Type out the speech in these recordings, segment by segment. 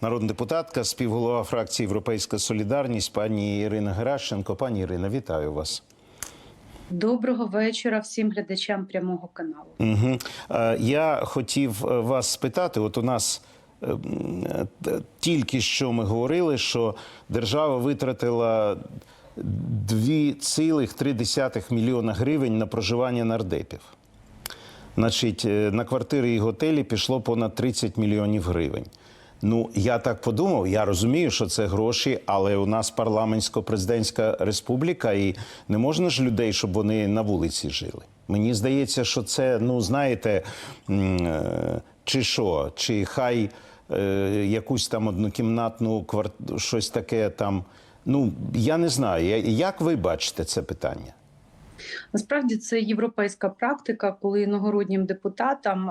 Народна депутатка, співголова фракції Європейська Солідарність, пані Ірина Геращенко. Пані Ірина, вітаю вас. Доброго вечора всім глядачам прямого каналу. Угу. Я хотів е, вас спитати: от у нас е, е, тільки що ми говорили, що держава витратила 2,3 мільйона гривень на проживання нардепів. Значить, на квартири і готелі пішло понад 30 мільйонів гривень. Ну, я так подумав, я розумію, що це гроші, але у нас парламентсько-президентська республіка, і не можна ж людей, щоб вони на вулиці жили. Мені здається, що це, ну знаєте, е, чи що, чи хай е, якусь там однокімнатну квартиру, щось таке там. Ну, я не знаю. Як ви бачите це питання? Насправді це європейська практика, коли іногороднім депутатам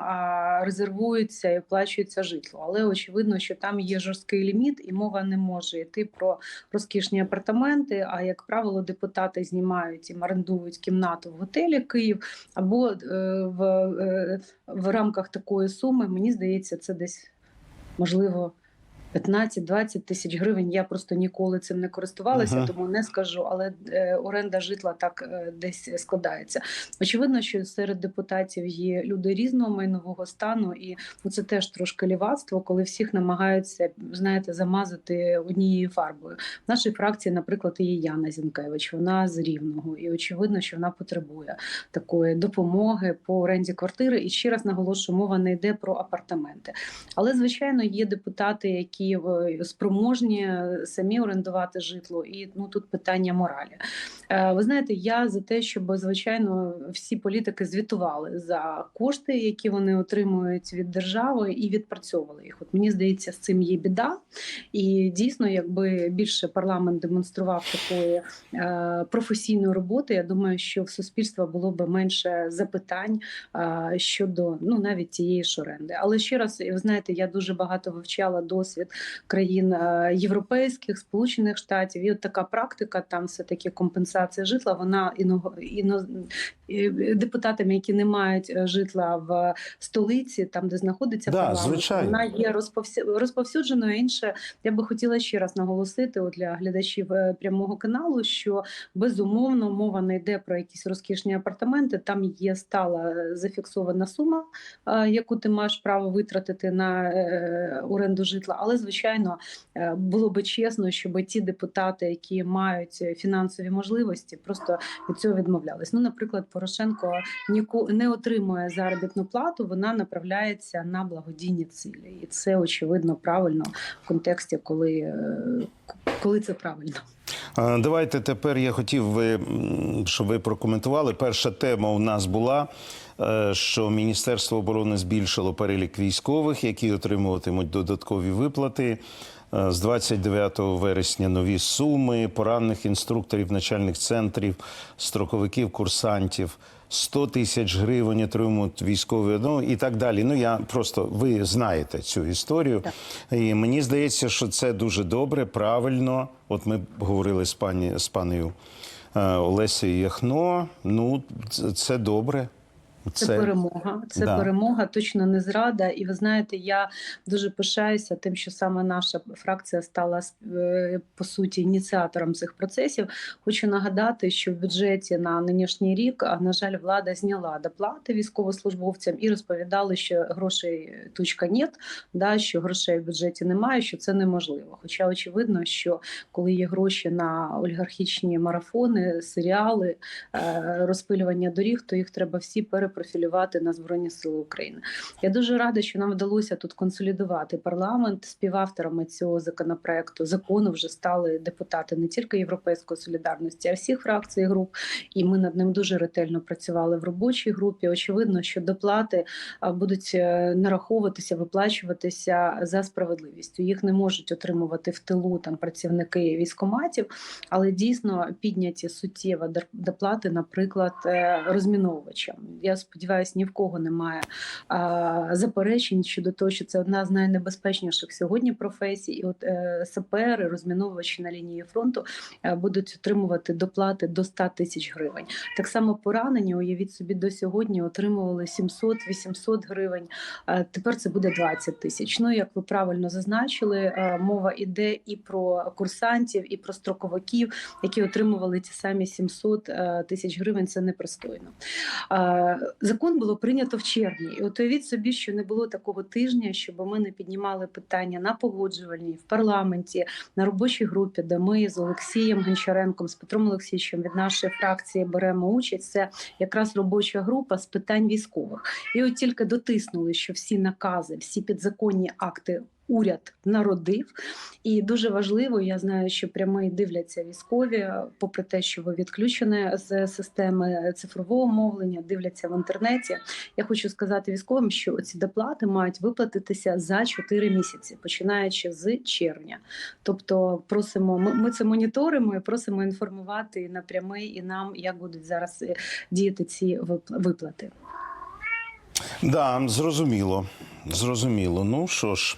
резервується і оплачується житло. Але очевидно, що там є жорсткий ліміт, і мова не може йти про розкішні апартаменти. А як правило, депутати знімають і орендують кімнату в готелі Київ або е, в, е, в рамках такої суми. Мені здається, це десь можливо. 15-20 тисяч гривень. Я просто ніколи цим не користувалася, Ага. тому не скажу. Але е, оренда житла так е, десь складається. Очевидно, що серед депутатів є люди різного майнового стану, і ну, це теж трошки лівацтво, коли всіх намагаються знаєте замазати однією фарбою. В нашій фракції, наприклад, є Яна Зінкевич. Вона з рівного, і очевидно, що вона потребує такої допомоги по оренді квартири. І ще раз наголошую, мова не йде про апартаменти. Але звичайно є депутати, які е, спроможні е, самі орендувати житло, і ну тут питання моралі. Е, Ви знаєте, я за те, щоб звичайно всі політики звітували за кошти, які вони отримують від держави, і відпрацьовували їх. От мені здається, з цим є біда. І дійсно, якби більше парламент демонстрував такої професійної роботи, я думаю, що в суспільства було б менше запитань щодо ну навіть тієї ж оренди. Але ще раз, ви знаєте, я дуже багато вивчала досвід країн е, європейських, сполучених штатів. І от така практика, там все таки компенсація житла. Вона іно, іно, і депутатами, які не мають е, житла в столиці, там де знаходиться Да, парламент, звичайно. вона є розповсю- розповсюдженою. Інше я би хотіла ще раз наголосити от для глядачів е, прямого каналу, що безумовно мова не йде про якісь розкішні апартаменти. Там є стала е, зафіксована сума, е, яку ти маєш право витратити на оренду житла. Але звичайно е, було би чесно, щоб ті депутати, які мають е, фінансові можливості, просто від цього відмовлялись. Ну, наприклад, Порошенко ніку не отримує заробітну плату, вона направляється на благодійні цілі, і це очевидно правильно в контексті, коли, е, коли це правильно. А, Давайте тепер я хотів, ви, щоб ви прокоментували. Перша тема у нас була, е, що Міністерство оборони збільшило перелік військових, які отримуватимуть додаткові виплати. Е, З 29 вересня нові суми, поранених інструкторів, начальних центрів, строковиків, курсантів. 100 тисяч гривень отримують військові, ну і так далі. Ну я просто ви знаєте цю історію. І мені здається, що це дуже добре, правильно. От ми говорили з пані з панею е, Олесею Яхно. Ну, це добре. Це, перемога, це да. перемога, точно не зрада. І ви знаєте, я дуже пишаюся тим, що саме наша фракція стала е, по суті ініціатором цих процесів. Хочу нагадати, що в бюджеті на нинішній рік, а на жаль, влада зняла доплати військовослужбовцям і розповідали, що грошей точка нет, да що грошей в бюджеті немає, що це неможливо. Хоча очевидно, що коли є гроші на олігархічні марафони, серіали, е, розпилювання доріг, то їх треба всі перепрофілювати на Збройні Сили України. Я дуже рада, що нам вдалося тут консолідувати парламент. Співавторами цього законопроекту закону вже стали депутати не тільки Європейської солідарності, а всіх фракцій і груп. І ми над ним дуже ретельно працювали в робочій групі. Очевидно, що доплати будуть е, нараховуватися, виплачуватися за справедливістю. Їх не можуть отримувати в тилу там працівники військоматів, але дійсно підняті суттєво доплати, наприклад, е, розміновувачам. Я сподіваюся, ні в кого немає а, заперечень щодо того, що це одна з найнебезпечніших сьогодні професій. І от е, сапери, розміновувачі на лінії фронту е, будуть отримувати доплати до 100 тисяч гривень. Так само поранені, уявіть собі, до сьогодні отримували 700-800 гривень. Е, Тепер це буде 20 тисяч. Ну як ви правильно зазначили, е, мова іде і про курсантів, і про строковиків, які отримували ті самі 700 е, тисяч гривень. Це непристойно. Закон було прийнято в червні, і от уявіть собі, що не було такого тижня, щоб ми не піднімали питання на погоджувальній в парламенті, на робочій групі, де ми з Олексієм Гончаренком, з Петром Олексійовичем від нашої фракції беремо участь. Це якраз робоча група з питань військових. І от тільки дотиснули, що всі накази, всі підзаконні акти. Уряд народив, і дуже важливо. Я знаю, що прямий дивляться військові, попри те, що ви відключені з системи цифрового мовлення, дивляться в інтернеті. Я хочу сказати військовим, що ці доплати мають виплатитися за 4 місяці, починаючи з червня. Тобто, просимо, ми, ми це моніторимо і просимо інформувати і на прямий, і нам, як будуть зараз е, діяти ці вип- виплати. Да, зрозуміло. Зрозуміло. Ну що ж,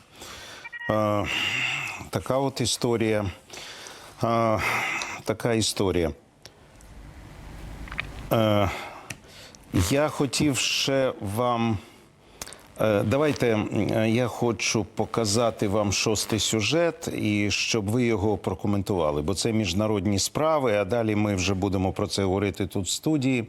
така от історія. Така історія. Е, я хотів ще вам. Е, Давайте е, я хочу показати вам шостий сюжет, і щоб ви його прокоментували, бо це міжнародні справи. А далі ми вже будемо про це говорити тут в студії.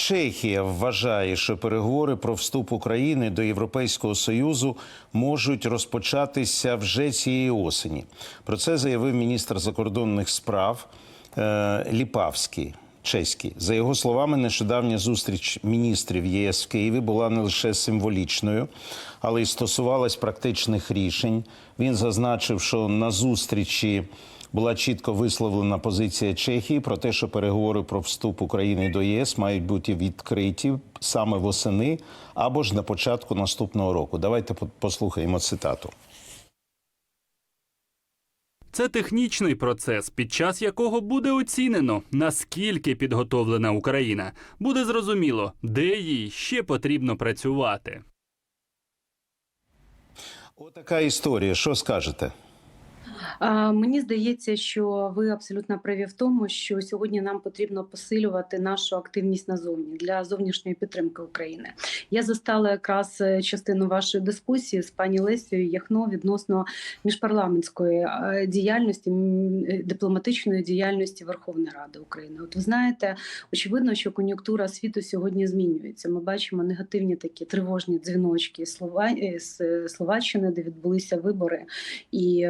Чехія вважає, що переговори про вступ України до Європейського союзу можуть розпочатися вже цієї осені. Про це заявив міністр закордонних справ е, Ліпавський. Чеський. За його словами, нещодавня зустріч міністрів ЄС в Києві була не лише символічною, але й стосувалась практичних рішень. Він зазначив, що на зустрічі була чітко висловлена позиція Чехії про те, що переговори про вступ України до ЄС мають бути відкриті саме восени або ж на початку наступного року. Давайте послухаємо цитату. Це технічний процес, під час якого буде оцінено, наскільки підготовлена Україна. Буде зрозуміло, де їй ще потрібно працювати. Отака історія. Що скажете? Мені здається, що ви абсолютно праві в тому, що сьогодні нам потрібно посилювати нашу активність назовні для зовнішньої підтримки України. Я застала якраз е, частину вашої дискусії з пані Лесією Яхно відносно міжпарламентської е, діяльності, е, дипломатичної діяльності Верховної Ради України. От ви знаєте, очевидно, що кон'юнктура світу сьогодні змінюється. Ми бачимо негативні такі тривожні дзвіночки з Слова... з Словаччини, де відбулися вибори, і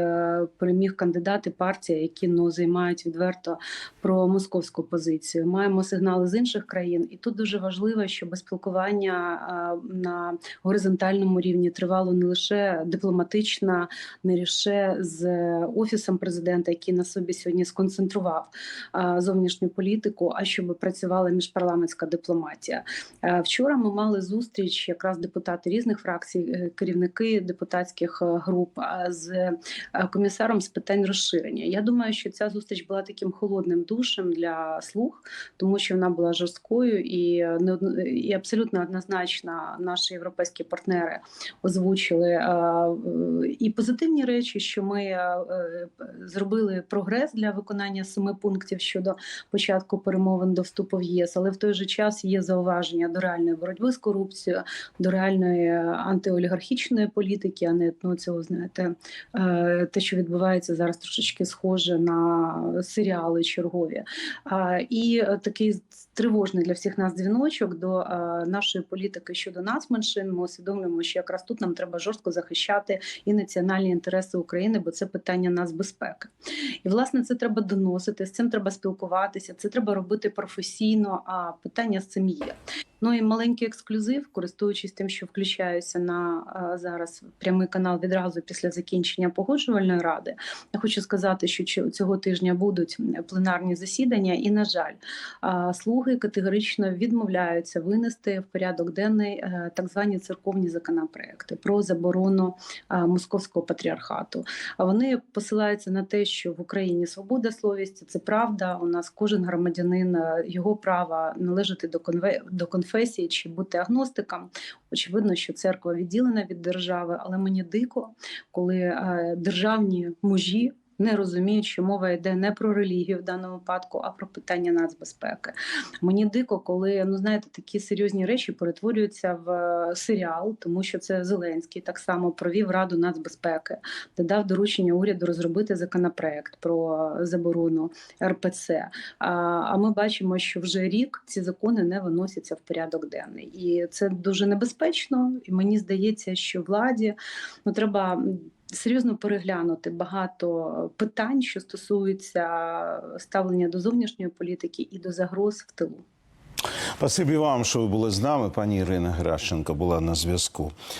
переміг кандидат і партія, які ну займають відверто про московську позицію. Маємо сигнали з інших країн, і тут дуже важливо, щоб спілкування на горизонтальному рівні тривало не лише дипломатично, не лише з офісом президента, який на собі сьогодні сконцентрував зовнішню політику, а щоб працювала міжпарламентська дипломатія. Вчора ми мали зустріч, якраз депутати різних фракцій, е, керівники депутатських е, груп з е, комісаром з питань розширення. Я думаю, що ця зустріч була таким холодним душем для слуг, тому що вона була жорсткою і е, не одно- і абсолютно однозначно наші європейські партнери озвучили е, е, і позитивні речі, що ми е, е, зробили прогрес для виконання семи пунктів щодо початку перемовин до вступу в ЄС, але в той же час є зауваження до реальної боротьби з корупцією, до реальної е, антиолігархічної політики, а не ну, цього знаєте, е, те, що відбувається зараз, трошечки схоже на серіали чергові. І е, такий тривожний для всіх нас дзвіночок до е, нашої політики щодо нацменшин. Ми усвідомлюємо, що якраз тут нам треба жорстко захищати і національні інтереси України, бо це питання нацбезпеки. І власне це треба доносити, з цим треба спілкуватися, це треба робити професійно. А питання з цим є. Ну і маленький ексклюзив, користуючись тим, що включаюся на зараз прямий канал відразу після закінчення погоджувальної ради. Я хочу сказати, що цього тижня будуть пленарні засідання, і на жаль, слуги категорично відмовляються винести в порядок денний е, так звані церковні законопроекти про заборону московського патріархату. А вони посилаються на те, що в Україні свобода совісті це правда. У нас кожен громадянин е, його права належати до конве до конфесії конфесії чи бути агностиком. Очевидно, що церква відділена від держави, але мені дико, коли е, державні мужі. Не розуміють, що мова йде не про релігію в даному випадку, а про питання нацбезпеки. Мені дико, коли ну знаєте, такі серйозні речі перетворюються в е, серіал, тому що це Зеленський так само провів раду нацбезпеки, де дав доручення уряду розробити законопроект про заборону РПЦ. А, ми бачимо, що вже рік ці закони не виносяться в порядок денний, і це дуже небезпечно. І мені здається, що владі ну треба. Серйозно переглянути багато питань, що стосуються ставлення до зовнішньої політики і до загроз в тилу. Спасибі вам, що ви були з нами. Пані Ірина Гращенко була на зв'язку.